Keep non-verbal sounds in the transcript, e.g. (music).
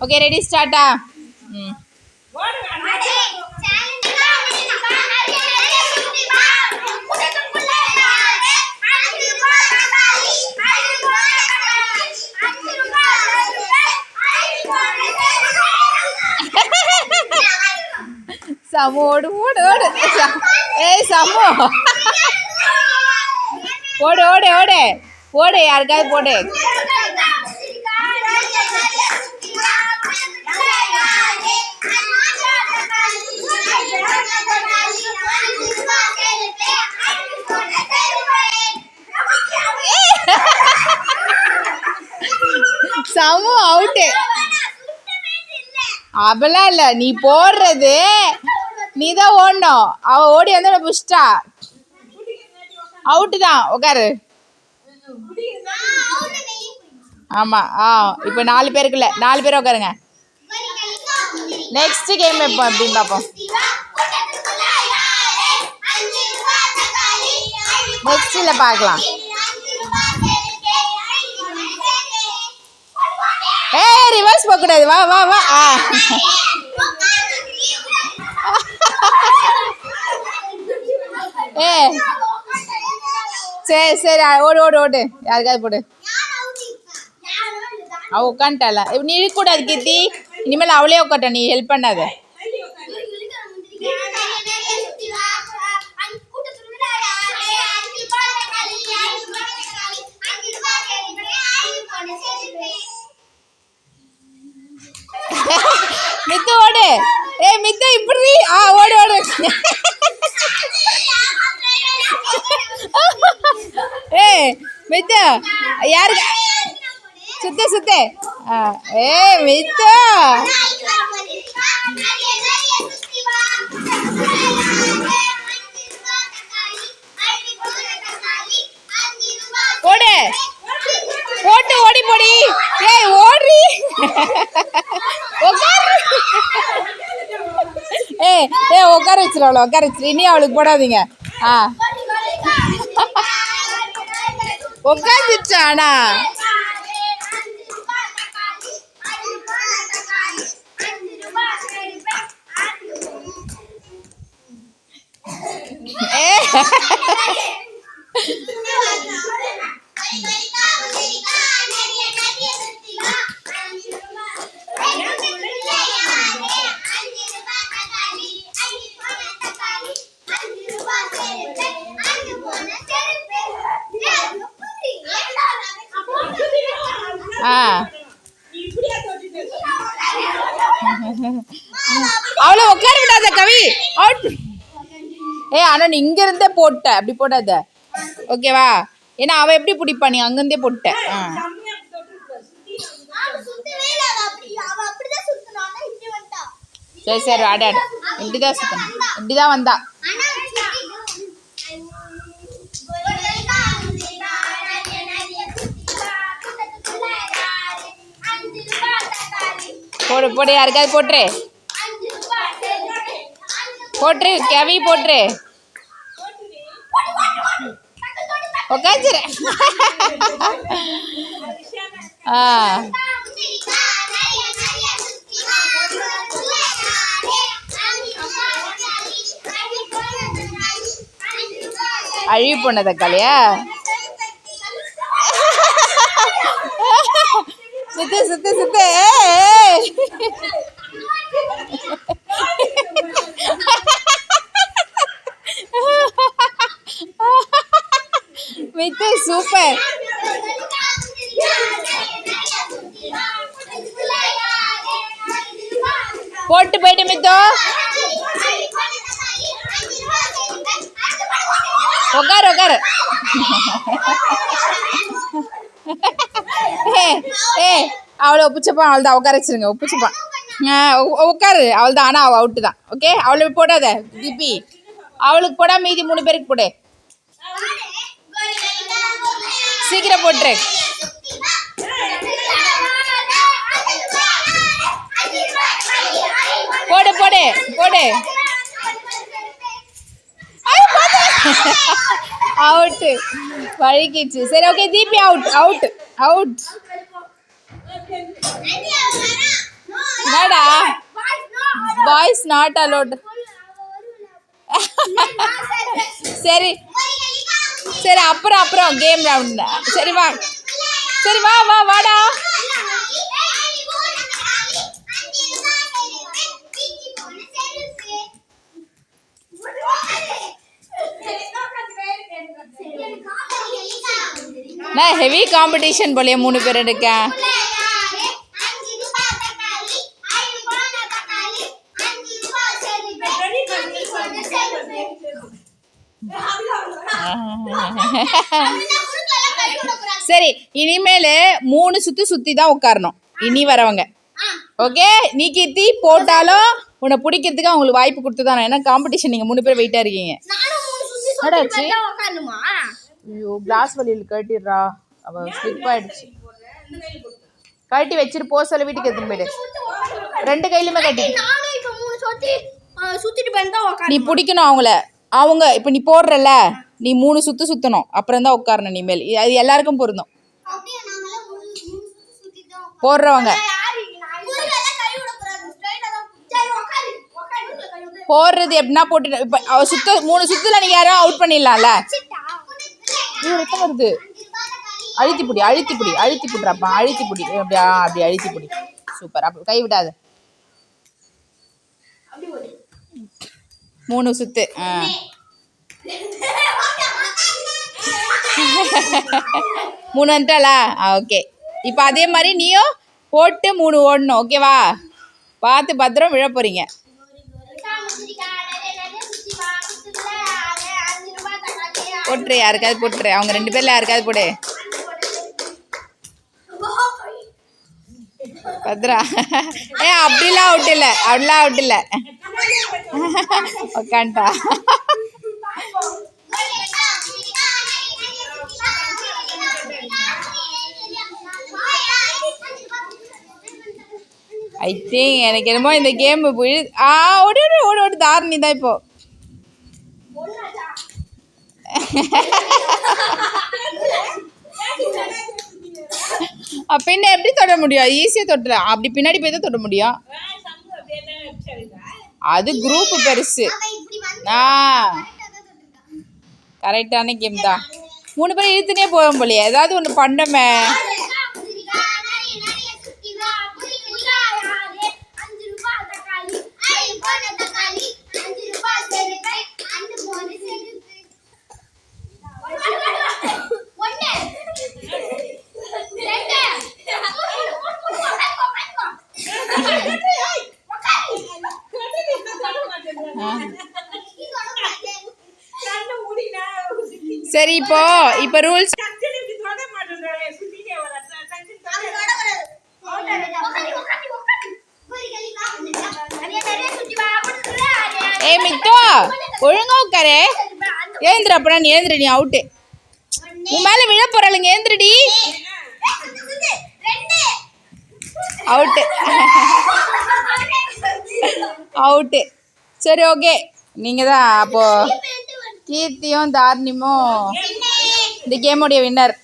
Okay ready ஸ்டார்ட்டா ம் சமு ஓடு ஓடு ஓடு ஏய் சமு ஓடு ஓடு ஓடு ஓடு யாருக்காவது போடு. சமு அவுட்டு அவெல்லாம் இல்லை நீ போடுறது. நீ தான் ஓடணும். அவ ஓடி வந்து புஷ்டா அவுட்டு தான் உட்காரு ஆமாம் ஆ இப்போ நாலு பேருக்குள்ள நாலு பேர் உட்காருங்க நெக்ஸ்ட் கேம் எப்போ அப்படின்னு பார்ப்போம் நெக்ஸ்ட்ல பார்க்கலாம் ரிவர்ஸ் போகக்கூடாது வா வா வா. ஆ. ஏ. சரி சரி. ஓடு ஓடு ஓடு. யாருக்காவது போடு. அவ உட்காந்துட்டால நீ இருக்கக்கூடாது கீர்த்தி. இனிமேல் அவளே உட்காட்ட நீ ஹெல்ப் பண்ணாத. மித்து இப்படி? ஆ ஓடு ஓடு. ஏ மித்து யாருக்கு? சுத்த சுத்த. ஏ மித்து. போடு போட்டு ஓடி போடி. ஏய் ஓடி உட்காரு ஏய் உட்கார வச்சிரு அவளை உட்கார வச்சிரு. இனி அவளுக்கு போடாதீங்க. ஆ. உட்காந்துச்சா ஆனா. அவ்வளோ உட்கார விடாத கவி. ஏ ஆனா நீ இங்க இருந்தே போட்ட. அப்படி போடாத. ஓகேவா ஏன்னா அவ எப்படி பிடிப்பா? நீ அங்கேருந்தே போட்ட. ஆ. சரி சரி அடாட் ஆடு இப்படிதான் சுத்தணும் இப்படிதான் வந்தா. போடு போடு யாருக்காவது போட்டுரு. போட்டுரு கவி போட்டுரு. உட்காந்துரு ஆ. அழிவு போன தக்காளியா? சுத்து சுத்து சுத்து. மித்து சூப்பர். போட்டு போயிட்டு மித்து. உட்காரு உட்காரு ஏ அவளை ஒப்பிச்சப்பான் அவள் தான் உட்கார வச்சிருங்க ஒப்பிச்சப்பான் உ- உட்காரு. அவள் தான் ஆனால் அவள் அவுட்டு தான் ஓகே அவளுக்கு போடாத திபி. அவளுக்கு போடா மீதி மூணு பேருக்கு போடு. சீக்கிரம் போட்டுரு. போடு போடு போடு. அவுட்டு (laughs) வழுக்கிச்சு சரி okay Deepi out out out என்னடா? பாய்ஸ் நாட் அலோட் சரி. சரி அப்புறம் அப்புறம் கேம் ரவுண்ட் சரி வா. சரி வா வா வாடா. நான் ஹெவி காம்படிஷன் போலயே மூணு பேர் இருக்கேன் சரி இனிமேல் மூணு சுற்றி சுற்றி தான் உட்காரணும். இனி வரவங்க. ஓகே? நீ கீர்த்தி போட்டாலும் உன்னை பிடிக்கிறதுக்கு அவங்களுக்கு வாய்ப்பு கொடுத்து தான் ஏன்னா காம்படிஷன் நீங்கள் மூணு பேர் வெயிட்டாக இருக்கீங்க. என்னடாச்சு? ஐயோ கிளாஸ் வழியில் கட்டிடுறா அவ ஸ்லிப் ஆயிடுச்சு. கழட்டி வச்சிட்டு போ சொல்ல வீட்டுக்கு எடுத்துன்னு போயிடு. ரெண்டு கையிலுமே கட்டி நீ பிடிக்கணும் அவங்கள. அவங்க இப்போ நீ போடுறல நீ மூணு சுத்து சுத்தணும். அப்புறம் தான் உட்காரணும் நீ மேல். அது எல்லாருக்கும் பொருந்தும். அப்படியே நாங்களாம் மூணு மூணு சுத்தி சுத்திட்டு தான் போடுறவங்க. போடுறது எப்படின்னா போட்டு இப்போ அவ சுத்த மூணு சுத்துல நீங்க யாரும் அவுட் பண்ணிடலாம்ல. சிட்டா இது வருது அழுத்தி பிடி அழுத்தி பிடி அழுத்தி பிடிறாப்பா அழுத்தி பிடி அப்படியா அப்படி அழுத்தி பிடி சூப்பர். அப்படி கை விடாத. மூணு சுத்து. ஆ. மூணு வந்துட்டாளா? ஆ ஓகே. இப்போ அதே மாதிரி நீயும் போட்டு மூணு ஓடணும். ஓகேவா? பார்த்து பத்திரம் விழ போறீங்க. போட்டுரு யாருக்காவது போட்டுரு. அவங்க ரெண்டு பேர்ல யாருக்காவது போடு. பத்ரா. ஏ அப்படிலாம் அவுட் இல்லை. அப்படிலாம் அவுட் இல்லை. உக்காண்டா. ஐ திங்க் எனக்கு என்னமோ இந்த கேம் போய் ஆ ஓடி ஓடி ஓடி ஓடி. தாரணி தான் இப்போ. பின்ன எப்படி தொட முடியும்? ஈஸியாக தொட்டுல அப்படி பின்னாடி போய் தான் தொட முடியும். அது குரூப் பெருசு. ஆ. கரெக்டான கேம் தான். மூணு பேரும் இழுத்துனே போவோம் போலியே. ஏதாவது ஒன்று பண்ணமே. சரி இப்போ இப்போ ரூல்ஸ் ஏ மித்தோ ஒழுங்கா உட்காரு. ஏந்திர அப்புறம் நீ ஏந்திர நீ அவுட்டு உன் மேல விழ போறாளுங்க ஏந்திரடி. அவுட்டு அவுட்டு சரி ஓகே நீங்க தான் அப்போ கீர்த்தியும் தார்ணிமும் இந்த கேமுடைய வின்னர்